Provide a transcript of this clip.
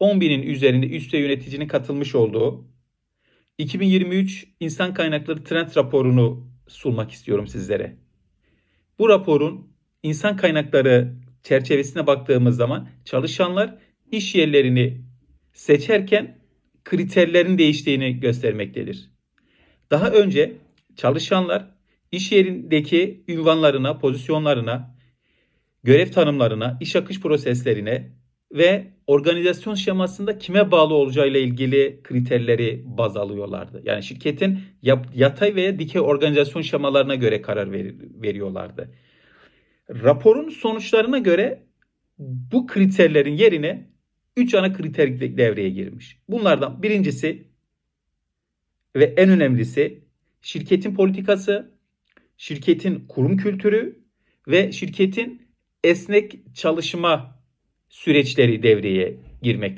10 binin üzerinde üst ve yöneticinin katılmış olduğu 2023 İnsan Kaynakları Trend raporunu sunmak istiyorum sizlere. Bu raporun insan kaynakları çerçevesine baktığımız zaman çalışanlar iş yerlerini seçerken kriterlerin değiştiğini göstermektedir. Daha önce çalışanlar iş yerindeki ünvanlarına, pozisyonlarına, görev tanımlarına, iş akış proseslerine ve organizasyon şemasında kime bağlı olacağıyla ilgili kriterleri baz alıyorlardı. Yani şirketin yatay veya dikey organizasyon şemalarına göre karar ver- veriyorlardı. Raporun sonuçlarına göre bu kriterlerin yerine 3 ana kriter de- devreye girmiş. Bunlardan birincisi ve en önemlisi şirketin politikası, şirketin kurum kültürü ve şirketin esnek çalışma süreçleri devreye girmektedir.